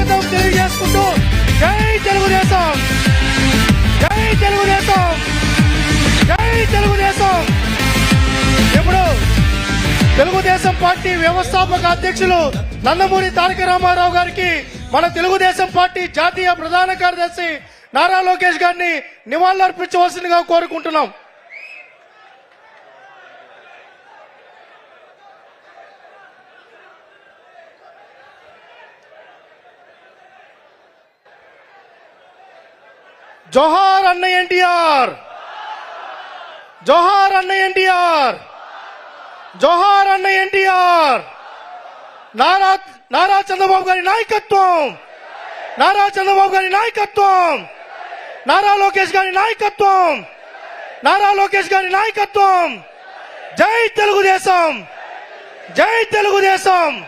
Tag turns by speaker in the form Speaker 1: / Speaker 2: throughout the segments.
Speaker 1: స్వాగతం తెలియజేసుకుంటూ జై తెలుగుదేశం! జై తెలుగుదేశం! జై తెలుగుదేశం! ఇప్పుడు తెలుగుదేశం పార్టీ వ్యవస్థాపక అధ్యక్షులు నందమూరి తారక రామారావు గారికి మన తెలుగుదేశం పార్టీ జాతీయ ప్రధాన కార్యదర్శి నారా లోకేష్ గారిని నివాళులర్పించవలసిందిగా కోరుకుంటున్నాం. జోహార్ అన్న ఎన్టీఆర్. జోహార్ అన్న ఎన్టీఆర్. జోహార్ అన్న ఎన్టీఆర్. నారా నారా చంద్రబాబు గారి నాయకత్వం. నారా చంద్రబాబు గారి నాయకత్వం. నారా లోకేష్ గారి నాయకత్వం. నారా లోకేష్ గారి నాయకత్వం. జై తెలుగుదేశం. జై తెలుగుదేశం.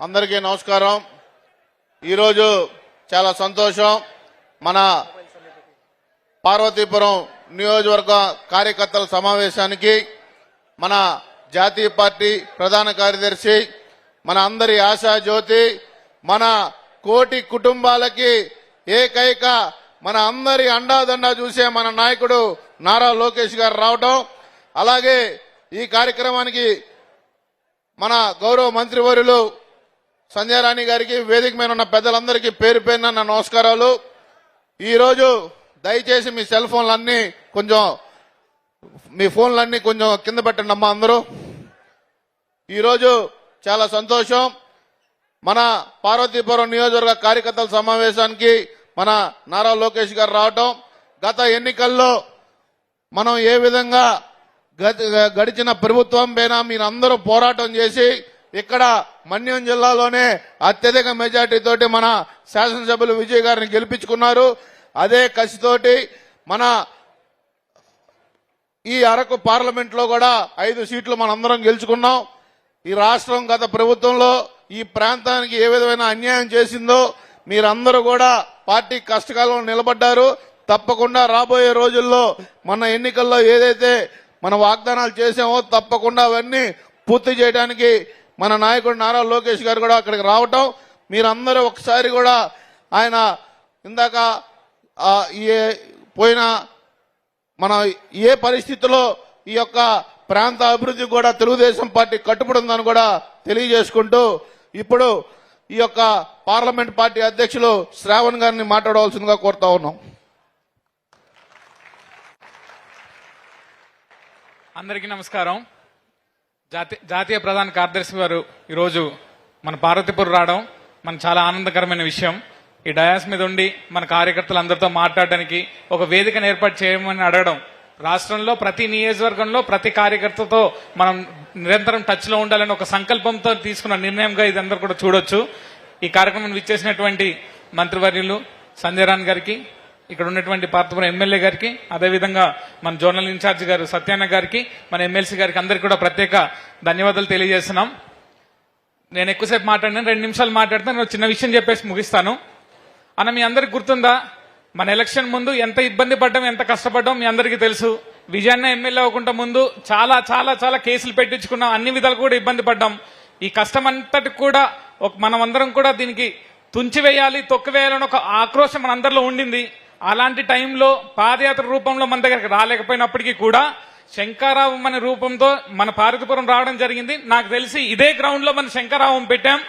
Speaker 2: అందరికీ నమస్కారం. ఈరోజు చాలా సంతోషం. మన పార్వతీపురం నియోజకవర్గ కార్యకర్తల సమావేశానికి మన జాతీయ పార్టీ ప్రధాన కార్యదర్శి మన అందరి ఆశా జ్యోతి మన కోటి కుటుంబాలకి ఏకైక మన అందరి అండాదండా చూసే మన నాయకుడు నారా లోకేష్ గారు రావటం. అలాగే ఈ కార్యక్రమానికి మన గౌరవ మంత్రివర్యులు సంధ్యారాణి గారికి వేదిక మీద ఉన్న పెద్దలందరికీ పేరు పేరున నా నమస్కారాలు. ఈరోజు దయచేసి మీ సెల్ ఫోన్లన్నీ కొంచెం మీ ఫోన్లన్నీ కొంచెం కింద పెట్టండి అమ్మా అందరూ. ఈరోజు చాలా సంతోషం. మన పార్వతీపురం నియోజకవర్గ కార్యకర్తల సమావేశానికి మన నారా లోకేష్ గారు రావటం. గత ఎన్నికల్లో మనం ఏ విధంగా గడిచిన ప్రభుత్వం పైన మీరందరూ పోరాటం చేసి ఇక్కడ మన్యం జిల్లాలోనే అత్యధిక మెజార్టీ తోటి మన శాసనసభ్యులు విజయ్ గారిని గెలిపించుకున్నారు. అదే కసితోటి మన ఈ అరకు పార్లమెంట్లో కూడా ఐదు సీట్లు మనందరం గెలుచుకున్నాం. ఈ రాష్ట్రం గత ప్రభుత్వంలో ఈ ప్రాంతానికి ఏ విధమైన అన్యాయం చేసిందో మీరందరూ కూడా పార్టీ కష్టకాలంలో నిలబడ్డారు. తప్పకుండా రాబోయే రోజుల్లో మన ఎన్నికల్లో ఏదైతే మన వాగ్దానాలు చేసామో తప్పకుండా అవన్నీ పూర్తి చేయడానికి మన నాయకుడు నారా లోకేష్ గారు కూడా అక్కడికి రావటం మీరందరూ ఒకసారి కూడా ఆయన ఇందాక ఏ పోయిన మన ఏ పరిస్థితిలో ఈ యొక్క ప్రాంత అభివృద్ధి కూడా తెలుగుదేశం పార్టీ కట్టుబడి ఉందని కూడా తెలియజేసుకుంటూ ఇప్పుడు ఈ యొక్క పార్లమెంట్ పార్టీ అధ్యక్షులు శ్రావణ్ గారిని మాట్లాడవలసిందిగా కోరుతా ఉన్నాం.
Speaker 3: అందరికీ నమస్కారం. జాతీయ జాతీయ ప్రధాన కార్యదర్శి గారు ఈరోజు మన పార్వతీపురం రావడం మన చాలా ఆనందకరమైన విషయం. ఈ డయాస్ మీద ఉండి మన కార్యకర్తలందరితో మాట్లాడడానికి ఒక వేదికను ఏర్పాటు చేయమని అడగడం. రాష్ట్రంలో ప్రతి నియోజకవర్గంలో ప్రతి కార్యకర్తతో మనం నిరంతరం టచ్లో ఉండాలని ఒక సంకల్పంతో తీసుకున్న నిర్ణయంగా ఇది అందరూ కూడా చూడొచ్చు. ఈ కార్యక్రమం విచ్చేసినటువంటి మంత్రివర్యులు సంజయ్ రాణ్ గారికి ఇక్కడ ఉన్నటువంటి పార్థపురం ఎమ్మెల్యే గారికి అదేవిధంగా మన జోనల్ ఇన్ఛార్జ్ గారు సత్యాన్న గారికి మన ఎమ్మెల్సీ గారికి అందరికి కూడా ప్రత్యేక ధన్యవాదాలు తెలియజేస్తున్నాం. నేను ఎక్కువసేపు మాట్లాడినాను రెండు నిమిషాలు మాట్లాడితే నేను చిన్న విషయం చెప్పేసి ముగిస్తాను. అన్న మీ అందరికి గుర్తుందా? మన ఎలక్షన్ ముందు ఎంత ఇబ్బంది పడ్డాం ఎంత కష్టపడ్డాం మీ అందరికీ తెలుసు. విజయాన్న ఎమ్మెల్యే అవ్వకుండా ముందు చాలా చాలా చాలా కేసులు పెట్టించుకున్నాం. అన్ని విధాలు కూడా ఇబ్బంది పడ్డాం. ఈ కష్టం అంతటి కూడా ఒక మనం అందరం కూడా దీనికి తుంచివేయాలి తొక్కివేయాలని ఒక ఆక్రోశం మన అందరిలో ఉండింది. అలాంటి టైంలో పాదయాత్ర రూపంలో మన దగ్గరికి రాలేకపోయినప్పటికీ కూడా శంకారావం అనే రూపంతో మన పార్వతీపురం రావడం జరిగింది. నాకు తెలిసి ఇదే గ్రౌండ్లో మన శంకారావం పెట్టాం.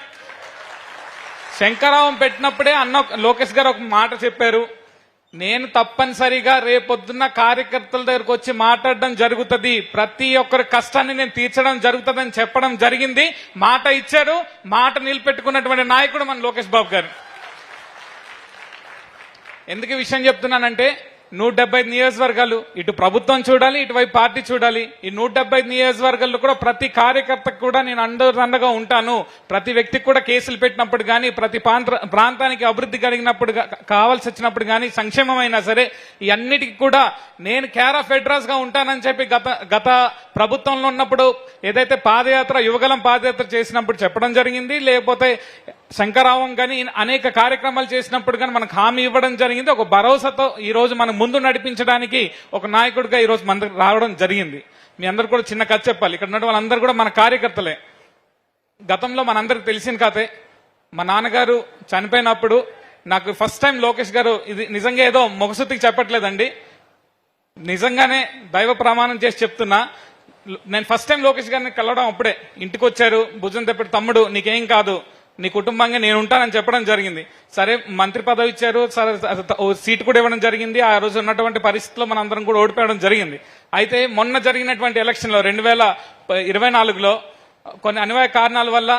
Speaker 3: శంకరావం పెట్టినప్పుడే అన్న లోకేష్ గారు ఒక మాట చెప్పారు. నేను తప్పనిసరిగా రేపొద్దున్న కార్యకర్తల దగ్గరకు వచ్చి మాట్లాడడం జరుగుతుంది. ప్రతి ఒక్కరి కష్టాన్ని నేను తీర్చడం జరుగుతుందని చెప్పడం జరిగింది. మాట ఇచ్చారు మాట నిలబెట్టుకున్నటువంటి నాయకుడు మన లోకేష్ బాబు గారు. ఎందుకు విషయం చెప్తున్నానంటే నూట డెబ్బై నియోజకవర్గాలు ఇటు ప్రభుత్వం చూడాలి ఇటువైపు పార్టీ చూడాలి. ఈ నూట డెబ్బై నియోజకవర్గాల్లో కూడా ప్రతి కార్యకర్తకు కూడా నేను అండదండగా ఉంటాను. ప్రతి వ్యక్తికి కూడా కేసులు పెట్టినప్పుడు కానీ ప్రతి ప్రాంత- ప్రాంతానికి అభివృద్ధి కలిగినప్పుడు కావాల్సి వచ్చినప్పుడు కానీ సంక్షేమం అయినా సరే ఈ అన్నిటికీ కూడా నేను కేర్ ఆఫ్ అడ్రస్గా ఉంటానని చెప్పి గత గత ప్రభుత్వంలో ఉన్నప్పుడు ఏదైతే పాదయాత్ర యువగలం పాదయాత్ర చేసినప్పుడు చెప్పడం జరిగింది. లేకపోతే శంకరావం కానీ అనేక కార్యక్రమాలు చేసినప్పుడు కానీ మనకు హామీ ఇవ్వడం జరిగింది. ఒక భరోసాతో ఈరోజు మనం ముందు నడిపించడానికి ఒక నాయకుడిగా ఈరోజు మన రావడం జరిగింది. మీ అందరు కూడా చిన్న కథ చెప్పాలి. ఇక్కడ ఉన్న వాళ్ళందరూ కూడా మన కార్యకర్తలే. గతంలో మనందరికి తెలిసిన కథే. మా నాన్నగారు చనిపోయినప్పుడు నాకు ఫస్ట్ టైం లోకేష్ గారు ఇది నిజంగా ఏదో మొగసుతికి చెప్పట్లేదండి. నిజంగానే దైవ ప్రమాణం చేసి చెప్తున్నా. నేను ఫస్ట్ టైం లోకేష్ గారిని కలవడం అప్పుడే. ఇంటికి వచ్చారు భుజం తెప్పటి తమ్ముడు నీకేం కాదు. నీ కుటుంబంగా నేను ఉంటానని చెప్పడం జరిగింది. సరే మంత్రి పదవి ఇచ్చారు సరే సీట్ కూడా ఇవ్వడం జరిగింది. ఆ రోజు ఉన్నటువంటి పరిస్థితుల్లో మనం అందరం కూడా ఓడిపోవడం జరిగింది. అయితే మొన్న జరిగినటువంటి ఎలక్షన్లో రెండు వేల ఇరవై నాలుగులో కొన్ని అనివార్య కారణాల వల్ల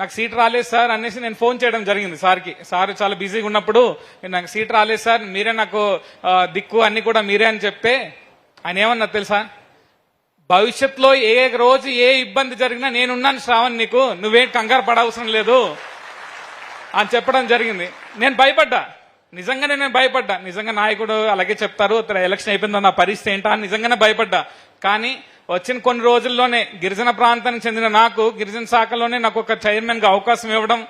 Speaker 3: నాకు సీట్ రాలేదు సార్ అనేసి నేను ఫోన్ చేయడం జరిగింది సార్కి. సార్ చాలా బిజీగా ఉన్నప్పుడు నాకు సీట్ రాలేదు సార్ మీరే నాకు దిక్కు అన్ని కూడా మీరే అని చెప్తే ఆయన ఏమన్నా తెలుసా? భవిష్యత్తులో ఏ రోజు ఏ ఇబ్బంది జరిగినా నేనున్నాను శ్రావణ్ నీకు నువ్వేం కంగారు పడవసరం లేదు అని చెప్పడం జరిగింది. నేను భయపడ్డా. నిజంగానే నేను భయపడ్డా. నిజంగా నాయకుడు అలాగే చెప్తారు ఇతర ఎలక్షన్ అయిపోయిందో నా పరిస్థితి ఏంటా? అని నిజంగానే భయపడ్డా. కానీ వచ్చిన కొన్ని రోజుల్లోనే గిరిజన ప్రాంతానికి చెందిన నాకు గిరిజన శాఖలోనే నాకు ఒక చైర్మన్గా అవకాశం ఇవ్వడం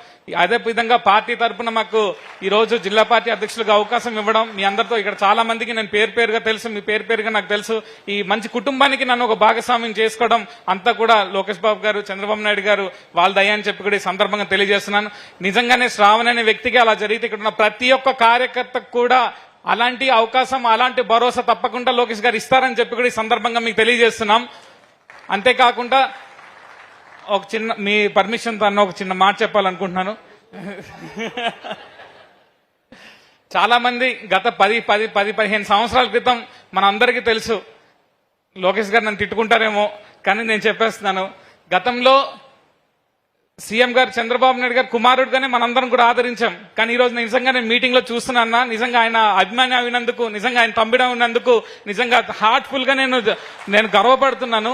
Speaker 3: అదే విధంగా పార్టీ తరపున మాకు ఈ రోజు జిల్లా పార్టీ అధ్యక్షులుగా అవకాశం ఇవ్వడం మీ అందరితో ఇక్కడ చాలా మందికి నేను పేరు పేరుగా తెలుసు మీ పేరు పేరుగా నాకు తెలుసు. ఈ మంచి కుటుంబానికి నన్ను ఒక భాగస్వామ్యం చేసుకోవడం అంతా కూడా లోకేష్ బాబు గారు చంద్రబాబు నాయుడు గారు వాళ్ళ దయ అని చెప్పి కూడా ఈ సందర్భంగా తెలియజేస్తున్నాను. నిజంగానే శ్రావణ్ అనే వ్యక్తికి అలా జరిగితే ఇక్కడ ఉన్న ప్రతి ఒక్క కార్యకర్తకు కూడా అలాంటి అవకాశం అలాంటి భరోసా తప్పకుండా లోకేష్ గారు ఇస్తారని చెప్పి కూడా ఈ సందర్భంగా మీకు తెలియజేస్తున్నాం. అంతేకాకుండా ఒక చిన్న మీ పర్మిషన్ తన అన్న ఒక చిన్న మాట చెప్పాలనుకుంటున్నాను. చాలా మంది గత పది పది పది పదిహేను సంవత్సరాల క్రితం మన అందరికీ తెలుసు లోకేష్ గారు నన్ను తిట్టుకుంటారేమో కానీ నేను చెప్పేస్తున్నాను. గతంలో సీఎం గారు చంద్రబాబు నాయుడు గారు కుమారుడుగానే మనందరం కూడా ఆదరించాం. కానీ ఈ రోజు నేను నిజంగా నేను మీటింగ్లో చూస్తున్నా నిజంగా ఆయన అభిమాని అయినందుకు నిజంగా ఆయన తమ్ముడు ఉన్నందుకు నిజంగా హార్ట్ఫుల్గా నేను నేను గర్వపడుతున్నాను.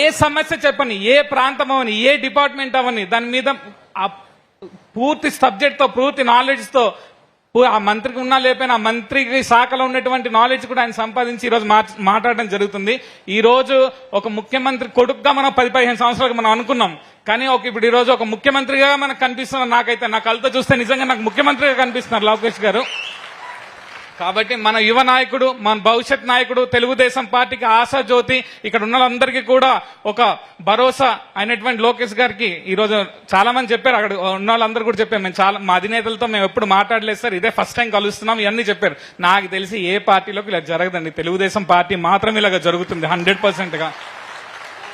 Speaker 3: ఏ సమస్య చెప్పని ఏ ప్రాంతం అవని ఏ డిపార్ట్మెంట్ అవని దాని మీద పూర్తి సబ్జెక్ట్తో పూర్తి నాలెడ్జ్తో ఆ మంత్రికి ఉన్నా లేకపోయినా ఆ మంత్రికి శాఖలో ఉన్నటువంటి నాలెడ్జ్ కూడా ఆయన సంపాదించి ఈరోజు మాట్- మాట్లాడడం జరుగుతుంది. ఈ రోజు ఒక ముఖ్యమంత్రి కొడుకుగా మనం పది పదిహేను సంవత్సరాలకు మనం అనుకున్నాం. కానీ ఒక ఇప్పుడు ఈ రోజు ఒక ముఖ్యమంత్రిగా మనకు కనిపిస్తున్నారు నాకైతే నా కళ్ళతో చూస్తే నిజంగా నాకు ముఖ్యమంత్రిగా కనిపిస్తున్నారు లోకేష్ గారు. కాబట్టి మన యువ నాయకుడు మన భవిష్యత్ నాయకుడు తెలుగుదేశం పార్టీకి ఆశా జ్యోతి ఇక్కడ ఉన్న వాళ్ళందరికీ కూడా ఒక భరోసా అయినటువంటి లోకేష్ గారికి ఈరోజు చాలా మంది చెప్పారు. అక్కడ ఉన్న వాళ్ళందరూ కూడా చెప్పారు. మేము చాలా మా అధినేతలతో మేము ఎప్పుడు మాట్లాడలేదు సార్. ఇదే ఫస్ట్ టైం కలుస్తున్నాం. ఇవన్నీ చెప్పారు. నాకు తెలిసి ఏ పార్టీలోకి ఇలా జరగదండి. తెలుగుదేశం పార్టీ మాత్రం ఇలాగ జరుగుతుంది. హండ్రెడ్ పర్సెంట్గా.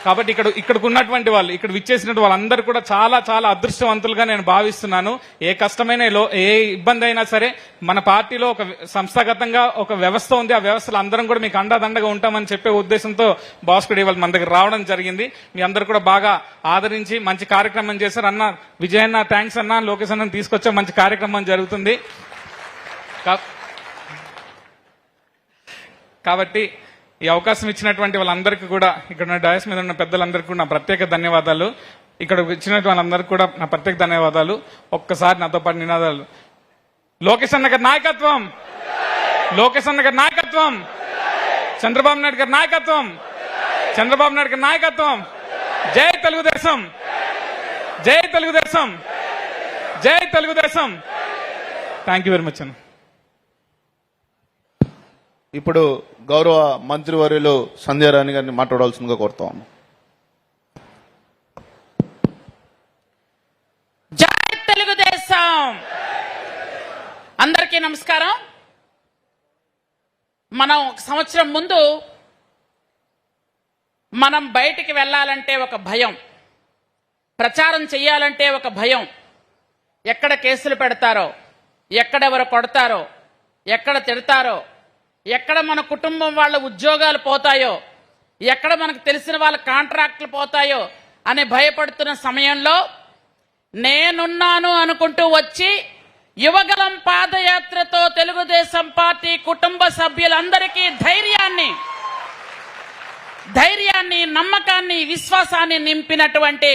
Speaker 3: కాబట్టి ఇక్కడ ఇక్కడికి ఉన్నటువంటి వాళ్ళు ఇక్కడ విచ్చేసినటువంటి వాళ్ళందరూ కూడా చాలా చాలా అదృష్టవంతులుగా నేను భావిస్తున్నాను. ఏ కష్టమైన లో- ఏ ఇబ్బంది అయినా సరే మన పార్టీలో ఒక సంస్థాగతంగా ఒక వ్యవస్థ ఉంది. ఆ వ్యవస్థలో అందరం కూడా మీకు అండాదండగా ఉంటామని చెప్పే ఉద్దేశంతో బాస్కుడు ఇవాళ మన దగ్గర రావడం జరిగింది. మీ అందరు కూడా బాగా ఆదరించి మంచి కార్యక్రమం చేశారు. అన్న విజయన్న థ్యాంక్స్ అన్న లోకేష్ అన్న తీసుకొచ్చే మంచి కార్యక్రమం జరుగుతుంది. కాబట్టి ఈ అవకాశం ఇచ్చినటువంటి వాళ్ళందరికీ కూడా ఇక్కడ ఉన్న డయస్ మీద ఉన్న పెద్దలందరికీ కూడా నా ప్రత్యేక ధన్యవాదాలు. ఇక్కడ ఇచ్చినటువంటి వాళ్ళందరికీ కూడా నా ప్రత్యేక ధన్యవాదాలు. ఒక్కసారి నాతో పాటు నినాదాలు. లోకేష్ అన్న గారి నాయకత్వం! లోకేష్ అన్న గారి నాయకత్వం! చంద్రబాబు నాయుడు గారి నాయకత్వం! చంద్రబాబు నాయుడు గారి నాయకత్వం! జై తెలుగుదేశం! జై తెలుగుదేశం! జై Telugu Desam! Thank you very much అన్న.
Speaker 2: ఇప్పుడు గౌరవ మంత్రివర్యులు సంధ్యారాణి గారిని మాట్లాడాల్సిందిగా కోరుతా ఉన్నాం.
Speaker 4: జై తెలుగుదేశం! అందరికీ నమస్కారం. మనం ఒక సంవత్సరం ముందు మనం బయటికి వెళ్ళాలంటే ఒక భయం. ప్రచారం చేయాలంటే ఒక భయం. ఎక్కడ కేసులు పెడతారో ఎక్కడెవరు కొడతారో ఎక్కడ తిడతారో ఎక్కడ మన కుటుంబం వాళ్ళ ఉద్యోగాలు పోతాయో ఎక్కడ మనకు తెలిసిన వాళ్ళ కాంట్రాక్ట్లు పోతాయో అని భయపడుతున్న సమయంలో నేనున్నాను అనుకుంటూ వచ్చి యువగలం పాదయాత్రతో తెలుగుదేశం పార్టీ కుటుంబ సభ్యులందరికీ ధైర్యాన్ని ధైర్యాన్ని నమ్మకాన్ని విశ్వాసాన్ని నింపినటువంటి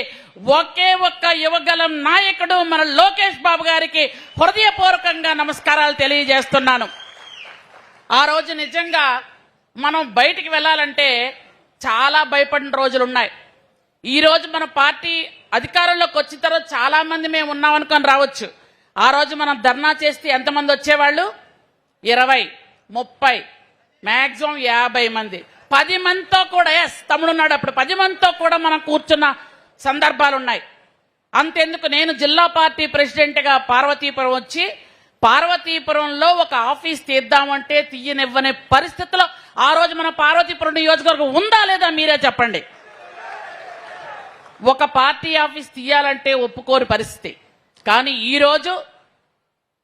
Speaker 4: ఒకే ఒక్క యువగలం నాయకుడు మన లోకేష్ బాబు గారికి హృదయపూర్వకంగా నమస్కారాలు తెలియజేస్తున్నాను. ఆ రోజు నిజంగా మనం బయటికి వెళ్ళాలంటే చాలా భయపడిన రోజులు ఉన్నాయి. ఈ రోజు మన పార్టీ అధికారంలోకి వచ్చిన తర్వాత చాలా మంది మేము ఉన్నాం అనుకొని రావచ్చు. ఆ రోజు మనం ధర్నా చేస్తే ఎంతమంది వచ్చేవాళ్ళు? ఇరవై ముప్పై మ్యాక్సిమం యాభై మంది. పది మందితో కూడా ఎస్ తమ్ముడు ఉన్నాడు అప్పుడు. పది మందితో కూడా మనం కూర్చున్న సందర్భాలు ఉన్నాయి. అంతెందుకు నేను జిల్లా పార్టీ ప్రెసిడెంట్గా పార్వతీపురం వచ్చి పార్వతీపురంలో ఒక ఆఫీస్ తీద్దామంటే తీయనివ్వని పరిస్థితిలో ఆ రోజు మన పార్వతీపురం నియోజకవర్గం ఉందా లేదా మీరే చెప్పండి. ఒక పార్టీ ఆఫీస్ తీయాలంటే ఒప్పుకోని పరిస్థితి. కానీ ఈరోజు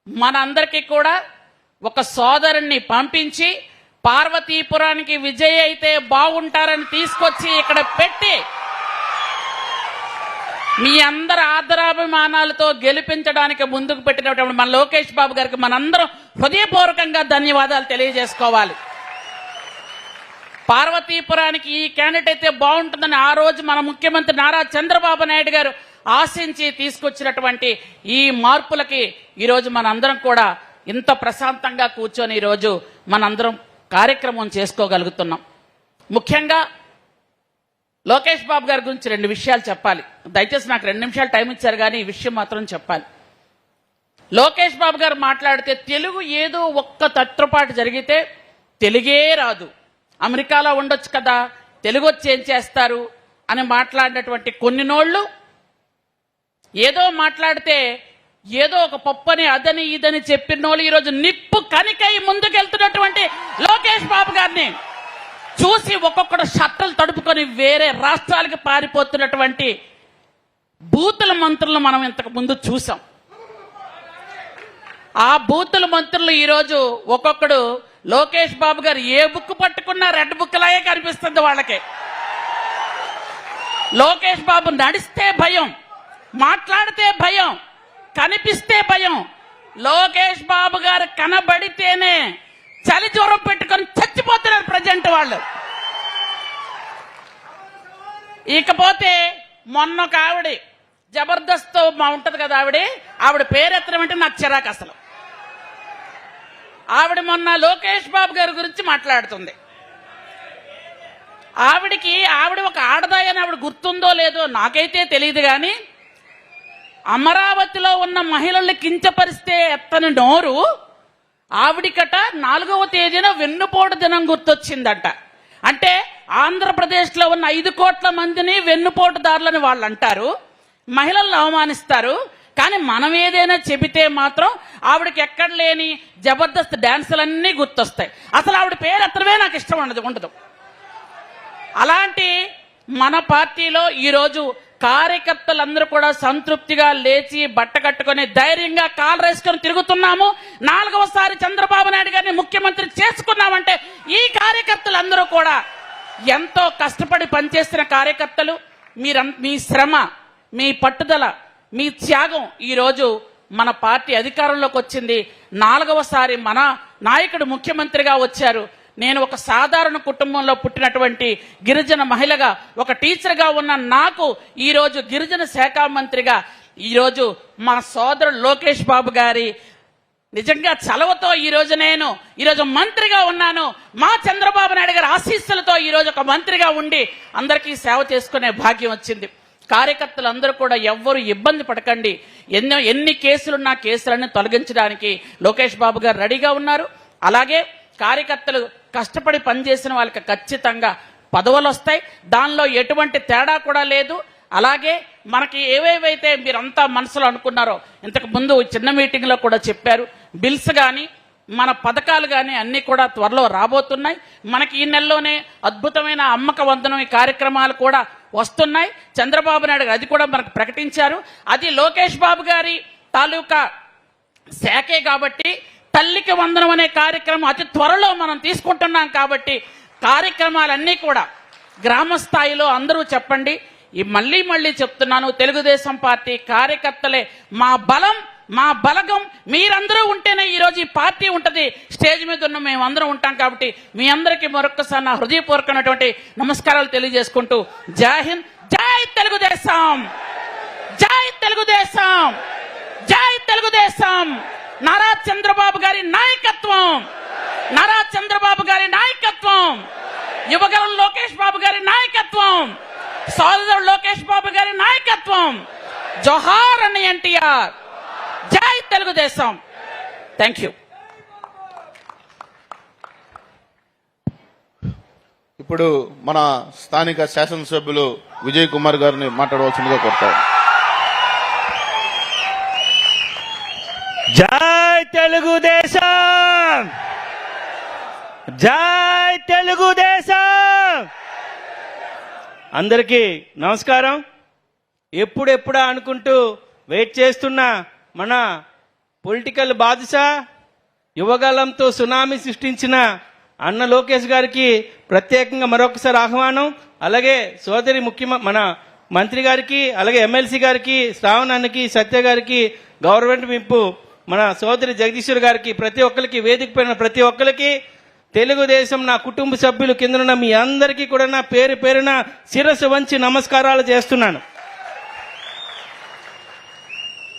Speaker 4: మనందరికీ కూడా ఒక సోదరుణ్ణి పంపించి పార్వతీపురానికి విజయ్ అయితే బాగుంటారని తీసుకొచ్చి ఇక్కడ పెట్టి మీ అందరి ఆదరాభిమానాలతో గెలిపించడానికి ముందుకు పెట్టినటువంటి మన లోకేష్ బాబు గారికి మనందరం హృదయపూర్వకంగా ధన్యవాదాలు తెలియజేసుకోవాలి. పార్వతీపురానికి ఈ క్యాండిడేట్ అయితే బాగుంటుందని ఆ రోజు మన ముఖ్యమంత్రి నారా చంద్రబాబు నాయుడు గారు ఆశించి తీసుకొచ్చినటువంటి ఈ మార్పులకి ఈరోజు మనందరం కూడా ఇంత ప్రశాంతంగా కూర్చొని ఈరోజు మనందరం కార్యక్రమం చేసుకోగలుగుతున్నాం. ముఖ్యంగా లోకేష్ బాబు గారి గురించి రెండు విషయాలు చెప్పాలి. దయచేసి నాకు రెండు నిమిషాలు టైం ఇచ్చారు కానీ ఈ విషయం మాత్రం చెప్పాలి. లోకేష్ బాబు గారు మాట్లాడితే తెలుగు ఏదో ఒక్క తత్రపాటు జరిగితే తెలుగే రాదు. అమెరికాలో ఉండొచ్చు కదా తెలుగు వచ్చి ఏం చేస్తారు అని మాట్లాడినటువంటి కొన్ని నోళ్ళు ఏదో మాట్లాడితే ఏదో ఒక పప్పని అదని ఇదని చెప్పిన వాళ్ళు ఈరోజు నిప్పు కనికై ముందుకెళ్తున్నటువంటి లోకేష్ బాబు గారిని. చూసి ఒక్కొక్కడు షట్టలు తడుపుకొని వేరే రాష్ట్రాలకి పారిపోతున్నటువంటి బూతుల మంత్రులను మనం ఇంతకు ముందు చూసాం ఆ బూతుల మంత్రులు ఈరోజు ఒక్కొక్కడు లోకేష్ బాబు గారు ఏ బుక్ పట్టుకున్నా రెడ్ బుక్ లాగే కనిపిస్తుంది వాళ్ళకి. లోకేష్ బాబు నడిస్తే భయం మాట్లాడితే భయం కనిపిస్తే భయం. లోకేష్ బాబు గారు కనబడితేనే చలి జ్వరం పెట్టుకొని చచ్చిపోతున్నారు ప్రజెంట్ వాళ్ళు. ఇకపోతే మొన్న ఒక ఆవిడ జబర్దస్త్ మా ఉంటది కదా ఆవిడ ఆవిడ పేరు నాకు చిరాకు అసలు. ఆవిడ మొన్న లోకేష్ బాబు గారి గురించి మాట్లాడుతుంది. ఆవిడికి ఆవిడ ఒక ఆడదాయని ఆవిడ గుర్తుందో లేదో నాకైతే తెలియదు కానీ అమరావతిలో ఉన్న మహిళల్ని కించపరిస్తే ఎత్తని నోరు ఆవిడికట నాలుగవ తేదీన వెన్నుపోటు దినం గుర్తొచ్చిందట. అంటే ఆంధ్రప్రదేశ్లో ఉన్న ఐదు కోట్ల మందిని వెన్నుపోటుదారులని వాళ్ళు అంటారు మహిళలను అవమానిస్తారు. కానీ మనం ఏదైనా చెబితే మాత్రం ఆవిడకి ఎక్కడ లేని జబర్దస్త్ డ్యాన్సులన్నీ గుర్తొస్తాయి. అసలు ఆవిడ పేరు ఎత్తడమే నాకు ఇష్టం ఉండదు ఉండదు. అలాంటి మన పార్టీలో ఈరోజు కార్యకర్తలందరూ కూడా సంతృప్తిగా లేచి బట్ట కట్టుకొని ధైర్యంగా కాలు రేసుకొని తిరుగుతున్నాము. నాలుగవసారి చంద్రబాబు నాయుడు గారిని ముఖ్యమంత్రి చేసుకున్నామంటే ఈ కార్యకర్తలందరూ కూడా ఎంతో కష్టపడి పనిచేసిన కార్యకర్తలు. మీర మీ శ్రమ మీ పట్టుదల మీ త్యాగం ఈరోజు మన పార్టీ అధికారంలోకి వచ్చింది. నాలుగవసారి మన నాయకుడు ముఖ్యమంత్రిగా వచ్చారు. నేను ఒక సాధారణ కుటుంబంలో పుట్టినటువంటి గిరిజన మహిళగా ఒక టీచర్గా ఉన్న నాకు ఈరోజు గిరిజన శాఖ మంత్రిగా ఈరోజు మా సోదరుడు లోకేష్ బాబు గారి నిజంగా చలవతో ఈ రోజు నేను ఈరోజు మంత్రిగా ఉన్నాను. మా చంద్రబాబు నాయుడు గారి ఆశీస్సులతో ఈరోజు ఒక మంత్రిగా ఉండి అందరికీ సేవ చేసుకునే భాగ్యం వచ్చింది. కార్యకర్తలు అందరూ కూడా ఎవ్వరు ఇబ్బంది పడకండి. ఎన్నో ఎన్ని కేసులున్నా కేసులన్నీ తొలగించడానికి లోకేష్ బాబు గారు రెడీగా ఉన్నారు. అలాగే కార్యకర్తలు కష్టపడి పనిచేసిన వాళ్ళకి ఖచ్చితంగా పదవులు వస్తాయి దానిలో ఎటువంటి తేడా కూడా లేదు. అలాగే మనకి ఏవేవైతే మీరంతా మనసులో అనుకున్నారో ఇంతకు ముందు చిన్న మీటింగ్లో కూడా చెప్పారు బిల్స్ కానీ మన పథకాలు కానీ అన్నీ కూడా త్వరలో రాబోతున్నాయి. మనకి ఈ నెలలోనే అద్భుతమైన అమ్మక వందనం ఈ కార్యక్రమాలు కూడా వస్తున్నాయి. చంద్రబాబు నాయుడు అది కూడా మనకు ప్రకటించారు. అది లోకేష్ బాబు గారి తాలూకా శాఖే కాబట్టి తల్లికి వందనం అనే కార్యక్రమం అతి త్వరలో మనం తీసుకుంటున్నాం కాబట్టి కార్యక్రమాలన్నీ కూడా గ్రామ స్థాయిలో అందరూ చెప్పండి. ఈ మళ్ళీ మళ్ళీ చెప్తున్నాను తెలుగుదేశం పార్టీ కార్యకర్తలే మా బలం మా బలగం మీరందరూ ఉంటేనే ఈరోజు ఈ పార్టీ ఉంటుంది. స్టేజ్ మీద ఉన్న మేమందరం ఉంటాం కాబట్టి మీ అందరికీ మరొక్కసారి నా హృదయపూర్వకమైనటువంటి నమస్కారాలు తెలియజేసుకుంటూ జై హింద్ జై తెలుగుదేశం! జై తెలుగుదేశం! జై తెలుగుదేశం! నారా చంద్రబాబు గారి నాయకత్వం. నారా చంద్రబాబు గారి నాయకత్వం. యువగలం లోకేష్ బాబు గారి నాయకత్వం. సోదరుడు లోకేష్ బాబు గారి నాయకత్వం. జోహార్ అని ఎన్టీఆర్. జై తెలుగుదేశం. థ్యాంక్ యూ
Speaker 2: ఇప్పుడు మన స్థానిక శాసనసభ్యులు విజయ్ కుమార్ గారిని మాట్లాడవలసిందిగా కోరుతారు
Speaker 5: తెలుగుదేశం! జై తెలుగుదేశం! అందరికీ నమస్కారం. ఎప్పుడెప్పుడా అనుకుంటూ వెయిట్ చేస్తున్న మన పొలిటికల్ బాదుషా యువగలంతో సునామీ సృష్టించిన అన్న లోకేష్ గారికి ప్రత్యేకంగా మరొకసారి ఆహ్వానం. అలాగే సోదరి ముఖ్యమ మన మంత్రి గారికి అలాగే ఎమ్మెల్సీ గారికి శ్రావణ్ అన్నకి సత్య గారికి గవర్నమెంట్ వింపు మన సోదరి జగదీశ్వర్ గారికి ప్రతి ఒక్కరికి వేదిక పైన ప్రతి ఒక్కరికి తెలుగుదేశం నా కుటుంబ సభ్యులు కిందన మీ అందరికీ కూడా నా పేరు పేరున శిరస్సు వంచి నమస్కారాలు చేస్తున్నాను.